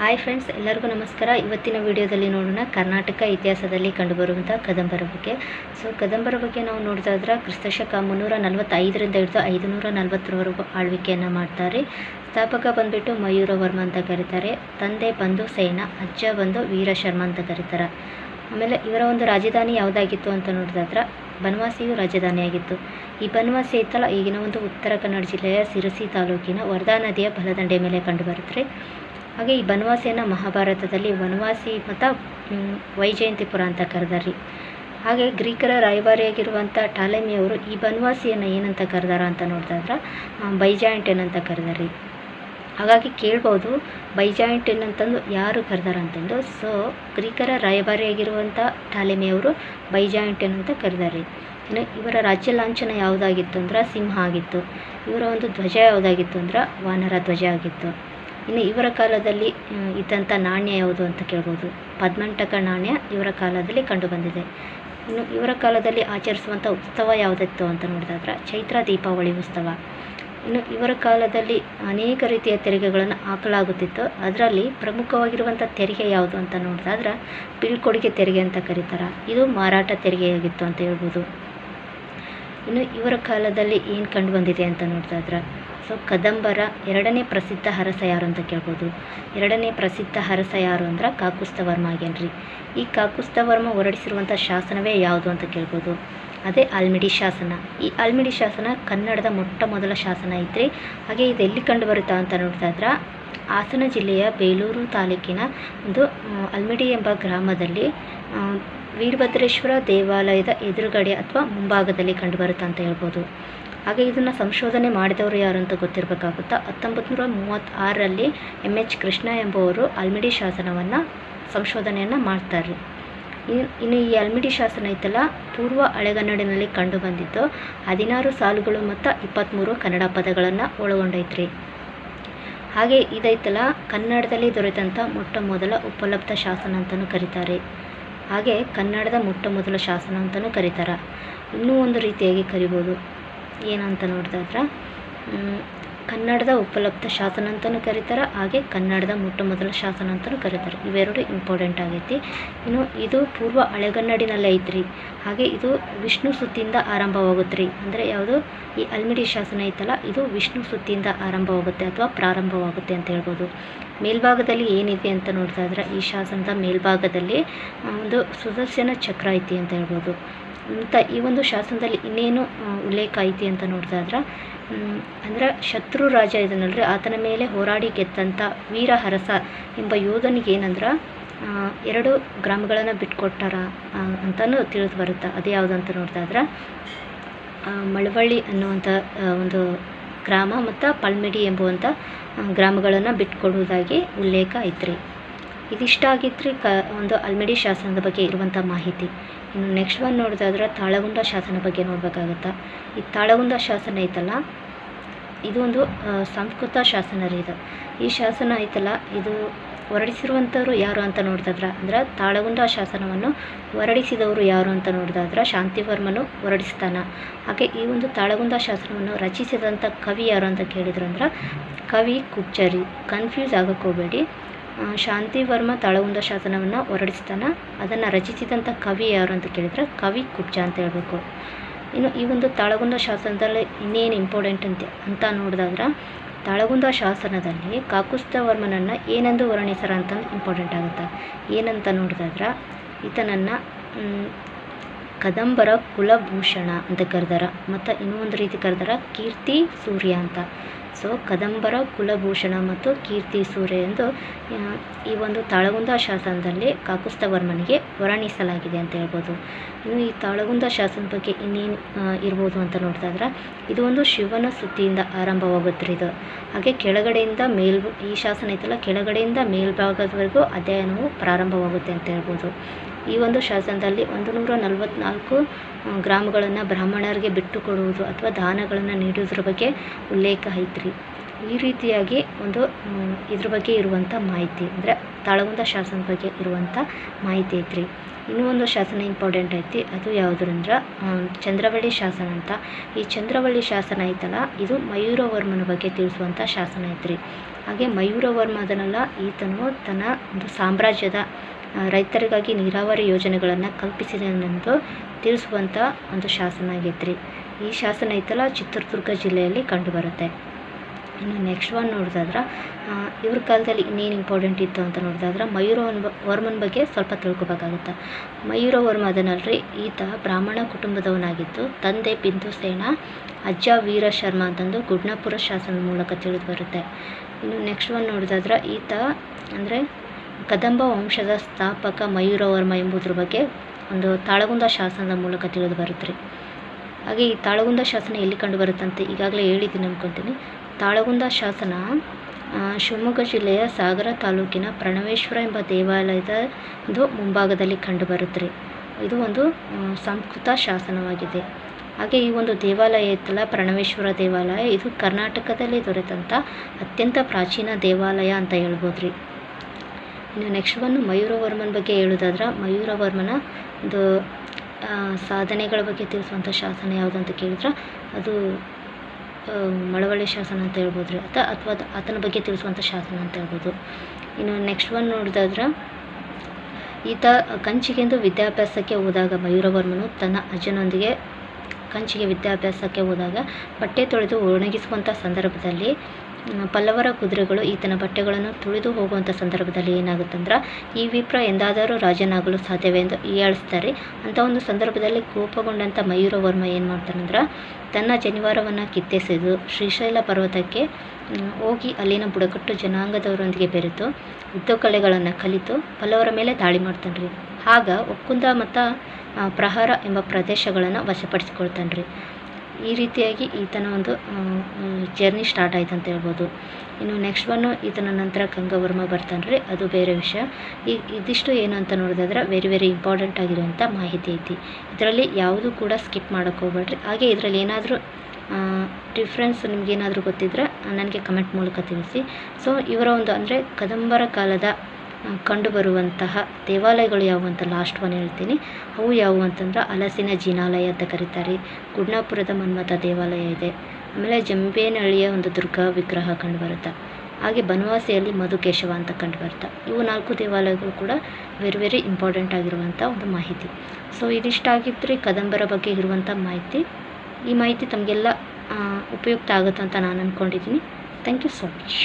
Hi friends ಎಲ್ಲರಿಗೂ ನಮಸ್ಕಾರ. ಇವತ್ತಿನ ವಿಡಿಯೋದಲ್ಲಿ ನೋಡೋಣ ಕರ್ನಾಟಕ ಇತಿಹಾಸದಲ್ಲಿ ಕಂಡುಬರುವಂಥ ಕದಂಬರ ಬಗ್ಗೆ. ಸೊ ಕದಂಬರ ಬಗ್ಗೆ ನಾವು ನೋಡಿದಾದ್ರೆ ಕ್ರಿಸ್ತಶಕ ಮುನ್ನೂರ ನಲವತ್ತೈದರಿಂದ ಹಿಡಿದು ಐದುನೂರ ನಲವತ್ತರವರೆಗೂ ಆಳ್ವಿಕೆಯನ್ನು ಮಾಡ್ತಾರೆ. ಸ್ಥಾಪಕ ಬಂದುಬಿಟ್ಟು ಮಯೂರವರ್ಮ ಅಂತ ಕರೀತಾರೆ. ತಂದೆ ಬಂದು ಸೇನ, ಅಜ್ಜ ಬಂದು ವೀರಶರ್ಮ ಅಂತ ಕರೀತಾರೆ. ಆಮೇಲೆ ಇವರ ಒಂದು ರಾಜಧಾನಿ ಯಾವುದಾಗಿತ್ತು ಅಂತ ನೋಡಿದಾದ್ರೆ ಬನವಾಸಿಯು ರಾಜಧಾನಿಯಾಗಿತ್ತು. ಈ ಬನವಾಸಿ ಐತಲ್ಲ, ಈಗಿನ ಒಂದು ಉತ್ತರ ಕನ್ನಡ ಜಿಲ್ಲೆಯ ಸಿರಸಿ ತಾಲೂಕಿನ ವರ್ಧಾ ನದಿಯ ಬಲದಂಡೆ ಮೇಲೆ ಕಂಡುಬರುತ್ತೆ ಹಾಗೆ ಈ ಬನವಾಸಿಯನ್ನು ಮಹಾಭಾರತದಲ್ಲಿ ವನವಾಸಿ ಮತ್ತು ವೈಜಯಂತಿಪುರ ಅಂತ ಕರೆದಾರಿ ಹಾಗೆ ಗ್ರೀಕರ ರಾಯಭಾರಿಯಾಗಿರುವಂಥ ಟಾಲೆಮಿಯವರು ಈ ಬನವಾಸಿಯನ್ನು ಏನಂತ ಕರೆದಾರ ಅಂತ ನೋಡಿದಾದ್ರೆ ಬೈಜಾಯಿಂಟನ್ ಅಂತ ಕರೆದಾರಿ ಹಾಗಾಗಿ ಕೇಳ್ಬೋದು, ಬೈಜಾಯಿಂಟನ್ ಅಂತಂದು ಯಾರು ಕರೆದಾರ ಅಂತಂದು? ಸೊ ಗ್ರೀಕರ ರಾಯಭಾರಿಯಾಗಿರುವಂಥ ಟಾಲೆಮಿಯವರು ಬೈಜಾಯಿಂಟನ್ ಅಂತ ಕರೆದಾರಿ ಇನ್ನು ಇವರ ರಾಜ್ಯ ಲಾಂಛನ ಯಾವುದಾಗಿತ್ತು ಅಂದ್ರೆ, ಸಿಂಹ ಆಗಿತ್ತು. ಇವರ ಒಂದು ಧ್ವಜ ಯಾವುದಾಗಿತ್ತು ಅಂದ್ರೆ, ವಾನರ ಧ್ವಜ ಆಗಿತ್ತು. ಇನ್ನು ಇವರ ಕಾಲದಲ್ಲಿ ಇದ್ದಂಥ ನಾಣ್ಯ ಯಾವುದು ಅಂತ ಕೇಳ್ಬೋದು. ಪದ್ಮಂಟಕ ನಾಣ್ಯ ಇವರ ಕಾಲದಲ್ಲಿ ಕಂಡುಬಂದಿದೆ ಇನ್ನು ಇವರ ಕಾಲದಲ್ಲಿ ಆಚರಿಸುವಂಥ ಉತ್ಸವ ಯಾವುದಿತ್ತು ಅಂತ ನೋಡಿದಾದ್ರೆ ಚೈತ್ರ ದೀಪಾವಳಿ ಉತ್ಸವ. ಇನ್ನು ಇವರ ಕಾಲದಲ್ಲಿ ಅನೇಕ ರೀತಿಯ ತೆರಿಗೆಗಳನ್ನು ಹಾಕಲಾಗುತ್ತಿತ್ತು. ಅದರಲ್ಲಿ ಪ್ರಮುಖವಾಗಿರುವಂಥ ತೆರಿಗೆ ಯಾವುದು ಅಂತ ನೋಡಿದಾದ್ರೆ ಬೀಳ್ಕೊಡುಗೆ ತೆರಿಗೆ ಅಂತ ಕರೀತಾರೆ. ಇದು ಮಾರಾಟ ತೆರಿಗೆಯಾಗಿತ್ತು ಅಂತ ಹೇಳ್ಬೋದು. ಇನ್ನು ಇವರ ಕಾಲದಲ್ಲಿ ಏನು ಕಂಡುಬಂದಿದೆ ಅಂತ ನೋಡಿದಾದ್ರೆ ಸೊ ಕದಂಬರ ಎರಡನೇ ಪ್ರಸಿದ್ಧ ಹರಸ ಯಾರು ಅಂತ ಕೇಳ್ಬೋದು. ಎರಡನೇ ಪ್ರಸಿದ್ಧ ಹರಸ ಯಾರು ಅಂದ್ರೆ ಕಾಕುಸ್ತವರ್ಮ ಆಗ್ಯಾನ್ರಿ. ಈ ಕಾಕುಸ್ತವರ್ಮ ಹೊರಡಿಸಿರುವಂಥ ಶಾಸನವೇ ಯಾವುದು ಅಂತ ಕೇಳ್ಬೋದು. ಅದೇ ಆಲ್ಮಿಡಿ ಶಾಸನ. ಈ ಆಲ್ಮಿಡಿ ಶಾಸನ ಕನ್ನಡದ ಮೊಟ್ಟ ಮೊದಲ ಶಾಸನ ಐತ್ರಿ. ಹಾಗೆ ಇದು ಎಲ್ಲಿ ಕಂಡು ಅಂತ ಇದ್ರೆ ಹಾಸನ ಜಿಲ್ಲೆಯ ಬೇಲೂರು ತಾಲೂಕಿನ ಒಂದು ಅಲ್ಮಿಡಿ ಎಂಬ ಗ್ರಾಮದಲ್ಲಿ ವೀರಭದ್ರೇಶ್ವರ ದೇವಾಲಯದ ಎದುರುಗಡೆ ಅಥವಾ ಮುಂಭಾಗದಲ್ಲಿ ಕಂಡುಬರುತ್ತೆ ಅಂತ ಹೇಳ್ಬೋದು. ಹಾಗೆ ಇದನ್ನು ಸಂಶೋಧನೆ ಮಾಡಿದವರು ಯಾರು ಅಂತ ಗೊತ್ತಿರಬೇಕಾಗುತ್ತಾ ಹತ್ತೊಂಬತ್ತು ನೂರ ಮೂವತ್ತಾರರಲ್ಲಿ ಎಂ ಎಚ್ ಕೃಷ್ಣ ಎಂಬುವರು ಅಲ್ಮಿಡಿ ಶಾಸನವನ್ನು ಸಂಶೋಧನೆಯನ್ನು ಮಾಡ್ತಾರೆ ಇನ್ನು ಈ ಅಲ್ಮಿಡಿ ಶಾಸನ ಇತ್ತಲ್ಲ ಪೂರ್ವ ಹಳೆಗನ್ನಡಿನಲ್ಲಿ ಕಂಡು ಬಂದಿದ್ದು ಹದಿನಾರು ಸಾಲುಗಳು ಮತ್ತು ಇಪ್ಪತ್ತ್ಮೂರು ಕನ್ನಡ ಪದಗಳನ್ನು ಒಳಗೊಂಡೈತ್ರಿ. ಹಾಗೆ ಇದೈತಲ್ಲ, ಕನ್ನಡದಲ್ಲಿ ದೊರೆತಂಥ ಮೊಟ್ಟ ಮೊದಲ ಉಪಲಬ್ಧ ಶಾಸನ ಅಂತಲೂ ಕರೀತಾರೆ. ಹಾಗೆ ಕನ್ನಡದ ಮೊಟ್ಟ ಮೊದಲ ಶಾಸನ ಅಂತಲೂ ಕರೀತಾರೆ. ಇನ್ನೂ ಒಂದು ರೀತಿಯಾಗಿ ಕರಿಬೋದು. ಏನಂತ ನೋಡ್ತಾ ಇದ್ರ ಕನ್ನಡದ ಉಪಲಬ್ಧ ಶಾಸನ ಅಂತಲೂ ಕರೀತಾರೆ, ಹಾಗೆ ಕನ್ನಡದ ಮೊಟ್ಟ ಮೊದಲ ಶಾಸನ ಅಂತಲೂ ಕರೀತಾರೆ. ಇವೆರಡು ಇಂಪಾರ್ಟೆಂಟ್ ಆಗೈತಿ. ಇನ್ನು ಇದು ಪೂರ್ವ ಹಳೆಗನ್ನಡಿನಲ್ಲೇ ಐತ್ರಿ. ಹಾಗೆ ಇದು ವಿಷ್ಣು ಸುತ್ತಿಯಿಂದ ಆರಂಭವಾಗುತ್ತೆ ರೀ ಅಂದರೆ ಯಾವುದು? ಈ ಅಲ್ಮಿಡಿ ಶಾಸನ ಐತಲ್ಲ, ಇದು ವಿಷ್ಣು ಸುತ್ತಿಯಿಂದ ಆರಂಭವಾಗುತ್ತೆ ಅಥವಾ ಪ್ರಾರಂಭವಾಗುತ್ತೆ ಅಂತ ಹೇಳ್ಬೋದು. ಮೇಲ್ಭಾಗದಲ್ಲಿ ಏನಿದೆ ಅಂತ ನೋಡ್ತಾ ಇದ್ರೆ ಈ ಶಾಸನದ ಮೇಲ್ಭಾಗದಲ್ಲಿ ಒಂದು ಸುದರ್ಶನ ಚಕ್ರ ಐತಿ ಅಂತ ಹೇಳ್ಬೋದು. ಅಂತ ಈ ಒಂದು ಶಾಸನದಲ್ಲಿ ಇನ್ನೇನು ಉಲ್ಲೇಖ ಐತಿ ಅಂತ ನೋಡ್ತಾ ಇದ್ರೆ. ಅಂದ್ರೆ ಶತ್ರು ರಾಜ ಇದನ್ನಲ್ರಿ, ಆತನ ಮೇಲೆ ಹೋರಾಡಿ ಗೆದ್ದಂಥ ವೀರ ಹರಸ ಎಂಬ ಯೋಧನಿಗೆ ಏನಂದ್ರೆ ಎರಡು ಗ್ರಾಮಗಳನ್ನು ಬಿಟ್ಕೊಟ್ಟಾರ ಅಂತಲೂ ತಿಳಿದು ಬರುತ್ತೆ, ಅದು ಯಾವುದಂತ ನೋಡ್ತಾ ಇದ್ರೆ. ಮಳವಳ್ಳಿ ಅನ್ನುವಂಥ ಒಂದು ಗ್ರಾಮ ಮತ್ತು ಪಳ್ಮಿಡಿ ಎಂಬುವಂಥ ಗ್ರಾಮಗಳನ್ನು ಬಿಟ್ಕೊಡುವುದಾಗಿ ಉಲ್ಲೇಖ ಐತ್ರಿ. ಇದಿಷ್ಟ ಆಗಿತ್ರಿ ಕ, ಒಂದು ಅಲ್ಮಿಡಿ ಶಾಸನದ ಬಗ್ಗೆ ಇರುವಂಥ ಮಾಹಿತಿ. ನೆಕ್ಸ್ಟ್ ಒನ್ ನೋಡೋದಾದ್ರೆ ತಾಳಗುಂದ ಶಾಸನ ಬಗ್ಗೆ ನೋಡಬೇಕಾಗತ್ತೆ. ಈ ತಾಳಗುಂದ ಶಾಸನ ಐತಲ್ಲ, ಇದು ಒಂದು ಸಂಸ್ಕೃತ ಶಾಸನ ರೀ ಇದು. ಈ ಶಾಸನ ಐತಲ್ಲ, ಇದು ಹೊರಡಿಸಿರುವಂಥವ್ರು ಯಾರು ಅಂತ ನೋಡಿದಾದ್ರೆ, ಅಂದ್ರೆ ತಾಳಗುಂದ ಶಾಸನವನ್ನು ಹೊರಡಿಸಿದವರು ಯಾರು ಅಂತ ನೋಡಿದಾದ್ರೆ ಶಾಂತಿವರ್ಮನು ಹೊರಡಿಸ್ತಾನ. ಹಾಗೆ ಈ ಒಂದು ತಾಳಗುಂದ ಶಾಸನವನ್ನು ರಚಿಸಿದಂಥ ಕವಿ ಯಾರು ಅಂತ ಕೇಳಿದ್ರು ಅಂದ್ರೆ, ಕವಿ ಕುಬ್ಜರಿ. ಕನ್ಫ್ಯೂಸ್ ಆಗಕ್ಕೆ ಹೋಗಬೇಡಿ. ಶಾಂತಿವರ್ಮ ತಾಳಗುಂದ ಶಾಸನವನ್ನು ಹೊರಡಿಸ್ತಾನೆ. ಅದನ್ನು ರಚಿಸಿದಂಥ ಕವಿ ಯಾರು ಅಂತ ಕೇಳಿದ್ರೆ ಕವಿ ಕುಬ್ಜ ಅಂತ ಹೇಳಬೇಕು. ಇನ್ನು ಈ ಒಂದು ತಾಳಗುಂದ ಶಾಸನದಲ್ಲಿ ಇನ್ನೇನು ಇಂಪಾರ್ಟೆಂಟ್ ಅಂತ ಅಂತ ನೋಡಿದಾದ್ರೆ ತಾಳಗುಂದ ಶಾಸನದಲ್ಲಿ ಕಾಕುಸ್ತವರ್ಮನನ್ನು ಏನೆಂದು ವರ್ಣಿಸರ ಅಂತ ಇಂಪಾರ್ಟೆಂಟ್ ಆಗುತ್ತೆ? ಏನಂತ ನೋಡಿದಾದ್ರೆ, ಈತನನ್ನು ಕದಂಬರ ಕುಲಭೂಷಣ ಅಂತ ಕರೆದಾರ. ಮತ್ತು ಇನ್ನೊಂದು ರೀತಿ ಕರೆದಾರ, ಕೀರ್ತಿ ಸೂರ್ಯ ಅಂತ. ಸೊ ಕದಂಬರ ಕುಲಭೂಷಣ ಮತ್ತು ಕೀರ್ತಿ ಸೂರ್ಯ ಎಂದು ಈ ಒಂದು ತಾಳಗುಂದ ಶಾಸನದಲ್ಲಿ ಕಾಕುಸ್ತವರ್ಮನಿಗೆ ವರ್ಣಿಸಲಾಗಿದೆ ಅಂತ ಹೇಳ್ಬೋದು. ಇನ್ನು ಈ ತಾಳಗುಂದ ಶಾಸನದ ಬಗ್ಗೆ ಇನ್ನೇನು ಇರ್ಬೋದು ಅಂತ ನೋಡ್ತಾ ಇದ್ರೆ. ಇದು ಒಂದು ಶಿವನ ಸುದ್ದಿಯಿಂದ ಆರಂಭವಾಗುತ್ತೆ ಇದು. ಹಾಗೆ ಕೆಳಗಡೆಯಿಂದ ಮೇಲ್, ಈ ಶಾಸನ ಐತಲ್ಲ, ಕೆಳಗಡೆಯಿಂದ ಮೇಲ್ಭಾಗದವರೆಗೂ ಅಧ್ಯಯನವು ಪ್ರಾರಂಭವಾಗುತ್ತೆ ಅಂತ ಹೇಳ್ಬೋದು. ಈ ಒಂದು ಶಾಸನದಲ್ಲಿ ಒಂದು ನೂರ ನಲವತ್ನಾಲ್ಕು ಗ್ರಾಮಗಳನ್ನು ಬ್ರಾಹ್ಮಣರಿಗೆ ಬಿಟ್ಟು ಕೊಡುವುದು ಅಥವಾ ದಾನಗಳನ್ನು ನೀಡುವುದ್ರ ಬಗ್ಗೆ ಉಲ್ಲೇಖ ಐತ್ರಿ. ಈ ರೀತಿಯಾಗಿ ಒಂದು ಇದ್ರ ಬಗ್ಗೆ ಇರುವಂಥ ಮಾಹಿತಿ, ಅಂದರೆ ತಾಳಗುಂದ ಶಾಸನದ ಬಗ್ಗೆ ಇರುವಂಥ ಮಾಹಿತಿ ಐತ್ರಿ. ಇನ್ನೂ ಒಂದು ಶಾಸನ ಇಂಪಾರ್ಟೆಂಟ್ ಐತಿ, ಅದು ಯಾವುದಂದ್ರೆ ಚಂದ್ರವಳ್ಳಿ ಶಾಸನ ಅಂತ. ಈ ಚಂದ್ರವಳ್ಳಿ ಶಾಸನ ಐತಲ್ಲ, ಇದು ಮಯೂರವರ್ಮನ ಬಗ್ಗೆ ತಿಳಿಸುವಂಥ ಶಾಸನ ಐತ್ರಿ. ಹಾಗೆ ಮಯೂರವರ್ಮ ಅದನ್ನೆಲ್ಲ ಈತನು ತನ್ನ ಒಂದು ಸಾಮ್ರಾಜ್ಯದ ರೈತರಿಗಾಗಿ ನೀರಾವರಿ ಯೋಜನೆಗಳನ್ನು ಕಲ್ಪಿಸಿದನೆಂದು ತಿಳಿಸುವಂಥ ಒಂದು ಶಾಸನ ಆಗೈತ್ರಿ. ಈ ಶಾಸನ ಐತಲ್ಲ, ಚಿತ್ರದುರ್ಗ ಜಿಲ್ಲೆಯಲ್ಲಿ ಕಂಡುಬರುತ್ತೆ. ಇನ್ನು ನೆಕ್ಸ್ಟ್ ಒನ್ ನೋಡಿದಾದ್ರೆ ಇವ್ರ ಕಾಲದಲ್ಲಿ ಇನ್ನೇನು ಇಂಪಾರ್ಟೆಂಟ್ ಇತ್ತು ಅಂತ ನೋಡಿದಾದ್ರೆ, ಮಯೂರ ವರ್ಮನ ಬಗ್ಗೆ ಸ್ವಲ್ಪ ತಿಳ್ಕೊಬೇಕಾಗುತ್ತೆ. ಮಯೂರ ವರ್ಮ ಅದನ್ನಲ್ರಿ ಈತ ಬ್ರಾಹ್ಮಣ ಕುಟುಂಬದವನಾಗಿದ್ದು, ತಂದೆ ಬಿಂದುಸೇನ ಅಜ್ಜ ವೀರ ಶರ್ಮ ಅಂತಂದು ಗುಡ್ನಾಪುರ ಶಾಸನದ ಮೂಲಕ ತಿಳಿದು ಬರುತ್ತೆ. ಇನ್ನು ನೆಕ್ಸ್ಟ್ ಒನ್ ನೋಡಿದಾದ್ರೆ, ಈತ ಅಂದರೆ ಕದಂಬ ವಂಶದ ಸ್ಥಾಪಕ ಮಯೂರವರ್ಮ ಎಂಬುದ್ರ ಬಗ್ಗೆ ಒಂದು ತಾಳಗುಂದ ಶಾಸನದ ಮೂಲಕ ತಿಳಿದು ಬರುತ್ತೆ ರೀ ಹಾಗೆ ಈ ತಾಳಗುಂದ ಶಾಸನ ಎಲ್ಲಿ ಕಂಡುಬರುತ್ತಂತೆ ಈಗಾಗಲೇ ಹೇಳಿದ್ದೀನಿ ಅಂದ್ಕೊಳ್ತೀನಿ ತಾಳಗುಂದ ಶಾಸನ ಶಿವಮೊಗ್ಗ ಜಿಲ್ಲೆಯ ಸಾಗರ ತಾಲೂಕಿನ ಪ್ರಣವೇಶ್ವರ ಎಂಬ ದೇವಾಲಯದ ಒಂದು ಮುಂಭಾಗದಲ್ಲಿ ಕಂಡುಬರುತ್ತೆ ರೀ ಇದು ಒಂದು ಸಂಸ್ಕೃತ ಶಾಸನವಾಗಿದೆ. ಹಾಗೆ ಈ ಒಂದು ದೇವಾಲಯ ಇತ್ತಲ್ಲ, ಪ್ರಣವೇಶ್ವರ ದೇವಾಲಯ, ಇದು ಕರ್ನಾಟಕದಲ್ಲಿ ದೊರೆತಂಥ ಅತ್ಯಂತ ಪ್ರಾಚೀನ ದೇವಾಲಯ ಅಂತ ಹೇಳ್ಬೋದು ರೀ ಇನ್ನು ನೆಕ್ಸ್ಟ್ ಒನ್ ಮಯೂರವರ್ಮನ್ ಬಗ್ಗೆ ಹೇಳೋದಾದ್ರೆ, ಮಯೂರವರ್ಮನ ಒಂದು ಸಾಧನೆಗಳ ಬಗ್ಗೆ ತಿಳಿಸುವಂಥ ಶಾಸನ ಯಾವುದು ಅಂತ ಕೇಳಿದ್ರೆ? ಅದು ಮಳವಳ್ಳಿ ಶಾಸನ ಅಂತ ಹೇಳ್ಬೋದು ರೀ ಅಥ ಅಥವಾ ಅದು, ಆತನ ಬಗ್ಗೆ ತಿಳಿಸುವಂಥ ಶಾಸನ ಅಂತ ಹೇಳ್ಬೋದು. ಇನ್ನು ನೆಕ್ಸ್ಟ್ ಒನ್ ನೋಡಿದಾದ್ರೆ, ಈತ ಕಂಚಿಗೆಂದು ವಿದ್ಯಾಭ್ಯಾಸಕ್ಕೆ ಹೋದಾಗ ಮಯೂರವರ್ಮನು ತನ್ನ ಅಜ್ಜನೊಂದಿಗೆ ಕಂಚಿಗೆ ವಿದ್ಯಾಭ್ಯಾಸಕ್ಕೆ ಹೋದಾಗ ಬಟ್ಟೆ ತೊಳೆದು ಒಣಗಿಸುವಂಥ ಸಂದರ್ಭದಲ್ಲಿ ಪಲ್ಲವರ ಕುದುರೆಗಳು ಈತನ ಬಟ್ಟೆಗಳನ್ನು ತುಳಿದು ಹೋಗುವಂಥ ಸಂದರ್ಭದಲ್ಲಿ ಏನಾಗುತ್ತಂದ್ರೆ, ಈ ವಿಪ್ರ ಎಂದಾದರೂ ರಾಜನಾಗಲು ಸಾಧ್ಯವೆಂದು ಎಂದು ಹೀಯಾಳಿಸ್ತಾರೆ ಅಂಥ ಒಂದು ಸಂದರ್ಭದಲ್ಲಿ ಕೋಪಗೊಂಡಂಥ ಮಯೂರವರ್ಮ ಏನು ಮಾಡ್ತಾನಂದ್ರೆ, ತನ್ನ ಜನಿವಾರವನ್ನು ಕಿತ್ತೆಸೆದು ಶ್ರೀಶೈಲ ಪರ್ವತಕ್ಕೆ ಹೋಗಿ ಅಲ್ಲಿನ ಬುಡಕಟ್ಟು ಜನಾಂಗದವರೊಂದಿಗೆ ಬೆರೆತು ಯುದ್ಧ ಕಲೆಗಳನ್ನು ಕಲಿತು ಪಲ್ಲವರ ಮೇಲೆ ದಾಳಿ ಮಾಡ್ತಾನೆ ರೀ ಆಗ ಒಕ್ಕುಂದ ಮತ್ತು ಪ್ರಹಾರ ಎಂಬ ಪ್ರದೇಶಗಳನ್ನು ವಶಪಡಿಸಿಕೊಳ್ತಾನೆ ರೀ ಈ ರೀತಿಯಾಗಿ ಈತನ ಒಂದು ಜರ್ನಿ ಸ್ಟಾರ್ಟ್ ಆಯ್ತು ಅಂತ ಹೇಳ್ಬೋದು. ಇನ್ನು ನೆಕ್ಸ್ಟ್ ಒನ್ನು ಈತನ ನಂತರ ಗಂಗವರ್ಮ ಬರ್ತಾನೆ ರೀ, ಅದು ಬೇರೆ ವಿಷಯ. ಈ, ಇದಿಷ್ಟು ಏನು ಅಂತ ನೋಡಿದ್ರೆ ವೆರಿ ವೆರಿ ಇಂಪಾರ್ಟೆಂಟ್ ಆಗಿರುವಂಥ ಮಾಹಿತಿ ಐತಿ. ಇದರಲ್ಲಿ ಯಾವುದೂ ಕೂಡ ಸ್ಕಿಪ್ ಮಾಡೋಕ್ಕೆ ಹೋಗ್ಬೇಡ್ರಿ. ಹಾಗೆ ಇದರಲ್ಲಿ ಏನಾದರೂ ಡಿಫ್ರೆನ್ಸ್ ನಿಮಗೇನಾದರೂ ಗೊತ್ತಿದ್ರೆ ನನಗೆ ಕಮೆಂಟ್ ಮೂಲಕ ತಿಳಿಸಿ. ಸೊ ಇವರ ಒಂದು ಅಂದರೆ ಕದಂಬರ ಕಾಲದ ಕಂಡುಬರುವಂತಹ ದೇವಾಲಯಗಳು ಯಾವುವು ಅಂತ ಲಾಸ್ಟ್ ಒನ್ ಹೇಳ್ತೀನಿ. ಅವು ಯಾವುವು ಅಂತಂದ್ರೆ ಹಲಸಿನ ಜಿನಾಲಯ ಅಂತ ಕರೀತಾರೆ. ಗುಡ್ನಾಪುರದ ಮನ್ಮಥ ದೇವಾಲಯ ಇದೆ. ಆಮೇಲೆ ಜಂಬೇನಹಳ್ಳಿಯ ಒಂದು ದುರ್ಗಾ ವಿಗ್ರಹ ಕಂಡುಬರುತ್ತೆ. ಹಾಗೆ ಬನವಾಸಿಯಲ್ಲಿ ಮಧುಕೇಶವ ಅಂತ ಕಂಡುಬರುತ್ತೆ. ಇವು ನಾಲ್ಕು ದೇವಾಲಯಗಳು ಕೂಡ ವೆರಿ ವೆರಿ ಇಂಪಾರ್ಟೆಂಟ್ ಆಗಿರುವಂಥ ಒಂದು ಮಾಹಿತಿ. ಸೊ ಇದಿಷ್ಟಾಗಿದ್ದರೆ ಕದಂಬರ ಬಗ್ಗೆ ಇರುವಂಥ ಮಾಹಿತಿ. ಈ ಮಾಹಿತಿ ತಮಗೆಲ್ಲ ಉಪಯುಕ್ತ ಆಗುತ್ತೆ ಅಂತ ನಾನು ಅಂದ್ಕೊಂಡಿದ್ದೀನಿ ಥ್ಯಾಂಕ್ ಯು ಸೊ ಮಚ್